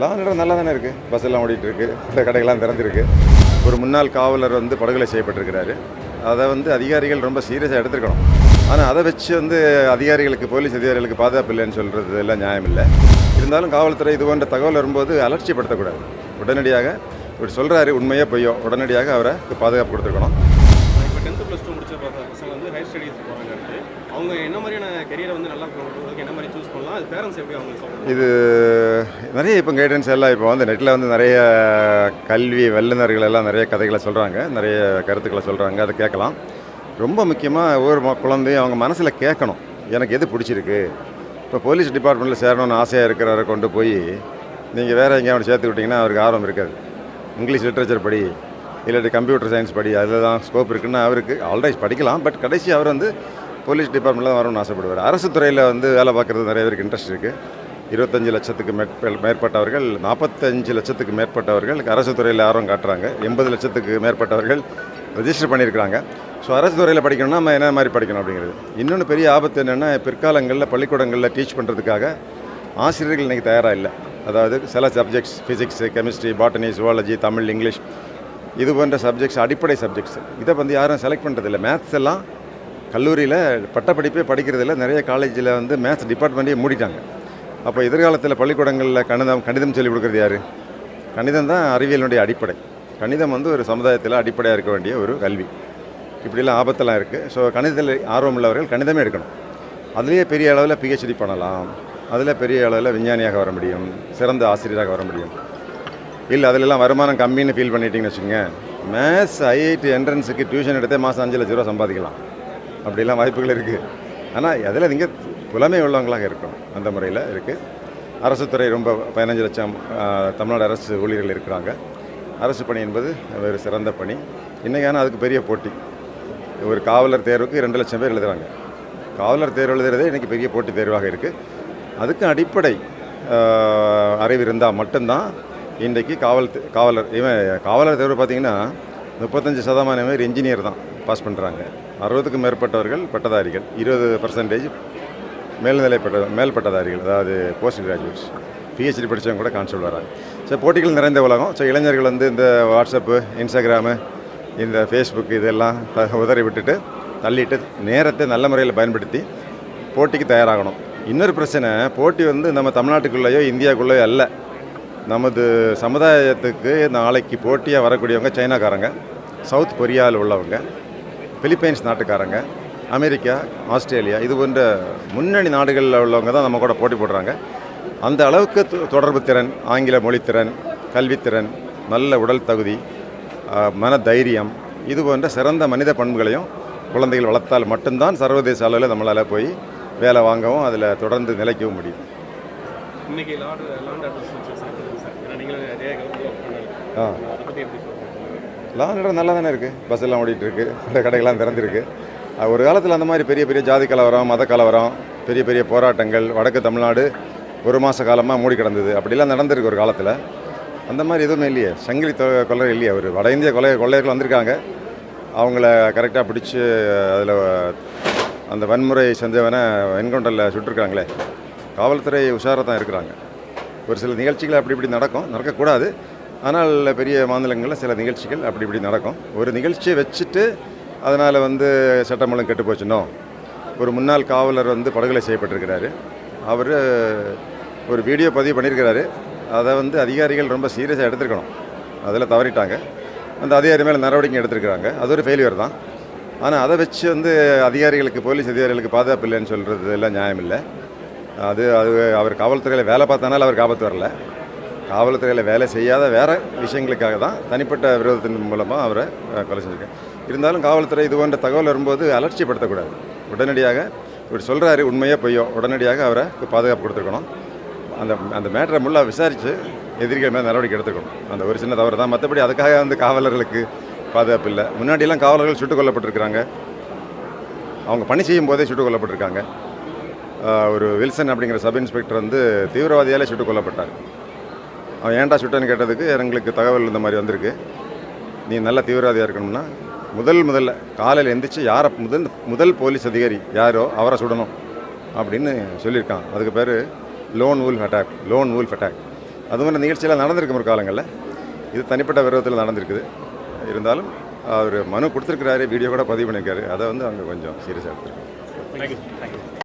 லான்டர் நல்லா தானே இருக்குது பஸ் எல்லாம் ஓடிட்டு இருக்கு இந்த கடைகள்லாம் திறந்துருக்கு. ஒரு முன்னாள் காவலர் வந்து படுகொலை செய்யப்பட்டிருக்கிறாரு. அதை வந்து அதிகாரிகள் ரொம்ப சீரியஸாக எடுத்துருக்கணும். ஆனால் அதை வச்சு வந்து அதிகாரிகளுக்கு போலீஸ் அதிகாரிகளுக்கு பாதுகாப்பு இல்லைன்னு சொல்கிறது எல்லாம் நியாயம் இல்லை. இருந்தாலும் காவல்துறை இது போன்ற தகவல் வரும்போது அலட்சியப்படுத்தக்கூடாது. உடனடியாக இவர் சொல்கிறாரு உண்மையே பொய்யோ உடனடியாக அவரை பாதுகாப்பு கொடுத்துருக்கணும். இப்போ டென்த்து ப்ளஸ் டூ முடிச்ச பசங்க வந்து ஹையர் ஸ்டடீஸ் போகிறாங்க அடுத்து. அவங்க என்ன மாதிரியான கெரியரை வந்து நல்லா கொண்டு என்ன மாதிரி சூஸ் பண்ணலாம்? அது பேரண்ட்ஸ் எப்படி அவங்க இது நிறைய இப்போ கைடன்ஸ் எல்லாம் இப்போ வந்து நெட்டில் வந்து நிறைய கல்வி வல்லுநர்கள் எல்லாம் நிறைய கதைகளை சொல்கிறாங்க நிறைய கருத்துக்களை சொல்கிறாங்க அதை கேட்கலாம். ரொம்ப முக்கியமாக ஒவ்வொரு ம- குழந்தையும் அவங்க மனசில் கேட்கணும். எனக்கு எது பிடிச்சிருக்கு? இப்போ போலீஸ் டிபார்ட்மெண்ட்டில் சேரணும்னு ஆசையாக இருக்கிறவரை கொண்டு போய் நீங்கள் வேறு எங்கேயாவது சேர்த்து விட்டிங்கன்னா அவருக்கு ஆர்வம் இருக்காது. இங்கிலீஷ் லிட்ரேச்சர் படி. இல்லாட்டி கம்ப்யூட்டர் சயின்ஸ் படி அதில் தான் ஸ்கோப் இருக்குன்னு அவருக்கு ஆல்ரெடி படிக்கலாம். பட் கடைசி அவர் வந்து போலீஸ் டிபார்ட்மெண்ட்டில் தான் வரணும்னு ஆசைப்படுவார். அரசு துறையில் வந்து வேலை பார்க்குறது நிறைய பேருக்கு இன்ட்ரெஸ்ட் இருக்குது இருபத்தஞ்சு லட்சத்துக்கு மேற்பட்டவர்கள் நாற்பத்தஞ்சு லட்சத்துக்கு மேற்பட்டவர்கள் அரசு துறையில் ஆர்வம் காட்டுறாங்க. எண்பது லட்சத்துக்கு மேற்பட்டவர்கள் ரெஜிஸ்டர் பண்ணியிருக்கிறாங்க. ஸோ அரசு துறையில் படிக்கணும்னா நம்ம என்ன மாதிரி படிக்கணும் அப்படிங்கிறது. இன்னொன்று பெரிய ஆபத்து என்னென்னா பிற்காலங்களில் பள்ளிக்கூடங்களில் டீச் பண்ணுறதுக்காக ஆசிரியர்கள் இன்றைக்கி தயாராக இல்லை. அதாவது சில subjects physics chemistry botany zoology Tamil English இது போன்ற சப்ஜெக்ட்ஸ் அடிப்படை சப்ஜெக்ட்ஸ் இதை வந்து யாரும் செலக்ட் பண்ணுறதில்ல மேத்ஸ் எல்லாம் கல்லூரியில் பட்டப்படிப்பே படிக்கிறதில்ல. நிறைய காலேஜில் வந்து மேத்ஸ் டிபார்ட்மெண்ட்டே மூடிட்டாங்க. அப்போ எதிர்காலத்தில் பள்ளிக்கூடங்களில் கணிதம் கணிதம் சொல்லிக் கொடுக்குறது யார்? கணிதம் தான் அறிவியலுடைய அடிப்படை. கணிதம் வந்து ஒரு சமுதாயத்தில் அடிப்படையாக இருக்க வேண்டிய ஒரு கல்வி. இப்படிலாம் ஆபத்தெல்லாம் இருக்குது ஸோ கணிதத்தில் ஆர்வம் உள்ளவர்கள் கணிதமே எடுக்கணும். அதுலேயே பெரிய அளவில் பிஹெச்டி பண்ணலாம். அதில் பெரிய அளவில் விஞ்ஞானியாக வர முடியும். சிறந்த ஆசிரியராக வர முடியும். இல்லை அதிலெல்லாம் வருமானம் கம்மின்னு ஃபீல் பண்ணிட்டீங்கன்னு வச்சுக்கோங்க. மேத்ஸ் ஐஐடி என்ட்ரன்ஸுக்கு டியூஷன் எடுத்தே மாதம் அஞ்சு லட்ச ரூபா சம்பாதிக்கலாம். அப்படிலாம் வாய்ப்புகள் இருக்குது ஆனால் அதில் நீங்கள் புலமை உள்ளவங்களாக இருக்கணும். அந்த முறையில் இருக்குது அரசு துறை ரொம்ப பதினஞ்சு லட்சம் தமிழ்நாடு அரசு ஊழியர்கள் இருக்கிறாங்க. அரசு பணி என்பது ஒரு சிறந்த பணி. இன்றைக்கான அதுக்கு பெரிய போட்டி. ஒரு காவலர் தேர்வுக்கு ரெண்டு லட்சம் பேர் எழுதுகிறாங்க காவலர் தேர்வு எழுதுறதே இன்றைக்கி பெரிய போட்டி தேர்வாக இருக்குது அதுக்கு அடிப்படை அறிவு இருந்தால் மட்டும்தான் இன்றைக்கு காவல் காவலர் இவன் காவலர் தேர்வு பார்த்தீங்கன்னா முப்பத்தஞ்சு சதமான பேர் இன்ஜினியர் தான் பாஸ் பண்ணுறாங்க அறுபதுக்கும் மேற்பட்டவர்கள் பட்டதாரிகள் இருபது பர்சன்டேஜ் மேல்நிலை பட்ட மேல் பட்டதாரிகள் அதாவது போஸ்ட் கிராஜுவேட்ஸ் பிஹெச்டி படித்தவங்க கூட கான்செப்ட் வராங்க. ஸோ போட்டிகள் நிறைந்த உலகம். ஸோ இளைஞர்கள் வந்து இந்த வாட்ஸ்அப்பு இன்ஸ்டாகிராமு இந்த ஃபேஸ்புக் இதெல்லாம் உதறி விட்டுட்டு தள்ளிட்டு நேரத்தை நல்ல முறையில் பயன்படுத்தி போட்டிக்கு தயாராகணும். இன்னொரு பிரச்சனை போட்டி வந்து நம்ம தமிழ்நாட்டுக்குள்ளேயோ இந்தியாவுக்குள்ளேயோ அல்ல. நமது சமுதாயத்துக்கு நாளைக்கு போட்டியாக வரக்கூடியவங்க சைனாக்காரங்க சவுத் கொரியாவில் உள்ளவங்க பிலிப்பைன்ஸ் நாட்டுக்காரங்க அமெரிக்கா ஆஸ்திரேலியா இது போன்ற முன்னணி நாடுகளில் உள்ளவங்க தான் நம்ம கூட போட்டி போடுறாங்க. அந்த அளவுக்கு தொ- தொடர்பு திறன் ஆங்கில மொழித்திறன் கல்வித்திறன் நல்ல உடல் தகுதி மன தைரியம் இது போன்ற சிறந்த மனித பண்புகளையும் குழந்தைகள் வளர்த்தால் மட்டும்தான் சர்வதேச அளவில் நம்மளால் போய் வேலை வாங்கவும் அதில் தொடர்ந்து நிலைக்கவும் முடியும். ஆ. அதை நல்லா தானே இருக்குது பஸ் எல்லாம் ஓடிட்டுருக்கு. அந்த இந்த கடைகள்லாம் திறந்துருக்கு. ஒரு காலத்தில் அந்த மாதிரி பெரிய பெரிய ஜாதி கலவரம் மத கலவரம் பெரிய பெரிய போராட்டங்கள் வடக்கு தமிழ்நாடு ஒரு மாத காலமாக மூடி கிடந்தது. அப்படிலாம் நடந்திருக்கு ஒரு காலத்தில். அந்த மாதிரி எதுவுமே இல்லையே. சங்கிலி தொ- கொள்ளை இல்லையே ஒரு வட இந்திய கொள்ளை கொள்ளையர்கள் வந்திருக்காங்க. அவங்கள கரெக்டாக பிடிச்சி அதில் அந்த வன்முறை செஞ்சவனை என்கவுண்டரில் சுட்டிருக்காங்களே. காவல்துறை உஷாராக தான் இருக்கிறாங்க. ஒரு சில நிகழ்ச்சிகள் அப்படி இப்படி நடக்கும் நடக்கக்கூடாது. ஆனால் பெரிய மாநிலங்களில் சில நிகழ்ச்சிகள் அப்படி இப்படி நடக்கும். ஒரு நிகழ்ச்சியை வச்சுட்டு அதனால் வந்து சட்டம் ஒழுங்கு கெட்டு போச்சுனோ ஒரு முன்னாள் காவலர் வந்து படுகொலை செய்யப்பட்டிருக்கிறாரு. அவர் ஒரு வீடியோ பதிவு பண்ணியிருக்கிறாரு. அதை வந்து அதிகாரிகள் ரொம்ப சீரியஸாக எடுத்துருக்கணும். அதில் தவறிட்டாங்க. அந்த அதிகாரி மேலே நடவடிக்கை எடுத்திருக்கிறாங்க. அது ஒரு ஃபெயிலியர் தான். ஆனால் அதை வச்சு வந்து அதிகாரிகளுக்கு போலீஸ் அதிகாரிகளுக்கு பாதுகாப்பு இல்லைன்னு சொல்கிறது எல்லாம் நியாயம் இல்லை அது அது அவர் காவல்துறையில் வேலை பார்த்தனால அவருக்கு ஆபத்து வரல. காவல்துறையில் வேலை செய்யாத வேறு விஷயங்களுக்காக தான் தனிப்பட்ட விரோதத்தின் மூலமாக அவரை கொலை செஞ்சுருக்கேன் இருந்தாலும் காவல்துறை இது போன்ற தகவல் வரும்போது அலட்சியப்படுத்தக்கூடாது. உடனடியாக இவர் சொல்கிறாரு உண்மையே பொய்யோ உடனடியாக அவரை பாதுகாப்பு கொடுத்துருக்கணும். அந்த அந்த மேட்டரை முல்லாக விசாரித்து எதிரிகள் மேலே நடவடிக்கை எடுத்துக்கணும் அந்த ஒரு சின்ன தவறு தான். மற்றபடி அதுக்காக வந்து காவலர்களுக்கு பாதுகாப்பு இல்லை. முன்னாடியெல்லாம் காவலர்கள் சுட்டுக் கொல்லப்பட்டிருக்கிறாங்க. அவங்க பணி செய்யும் போதே சுட்டுக் கொல்லப்பட்டிருக்காங்க. ஒரு வில்சன் அப்படிங்கிற சப் இன்ஸ்பெக்டர் வந்து தீவிரவாதியாலே சுட்டுக் கொல்லப்பட்டார். அவன் ஏன்டா சுட்டன்னு கேட்டதுக்கு எங்களுக்கு தகவல் இந்த மாதிரி வந்திருக்கு. நீ நல்ல தீவிரவாதியாக இருக்கணும்னா முதல் முதல்ல காலையில் எந்திரிச்சு யாரை முதல் முதல் போலீஸ் அதிகாரி யாரோ அவரை சுடணும் அப்படின்னு சொல்லியிருக்கான். அதுக்கு பேர் lone wolf attack lone wolf attack அது மாதிரி நிகழ்ச்சியெல்லாம் நடந்திருக்கு ஒரு காலங்களில். இது தனிப்பட்ட விரோதத்தில் நடந்திருக்குது. இருந்தாலும் அவர் மனு கொடுத்துருக்கிறாரு வீடியோ கூட பதிவு பண்ணியிருக்காரு. அதை வந்து அவங்க கொஞ்சம் சீரியஸாக எடுத்துருக்காங்க.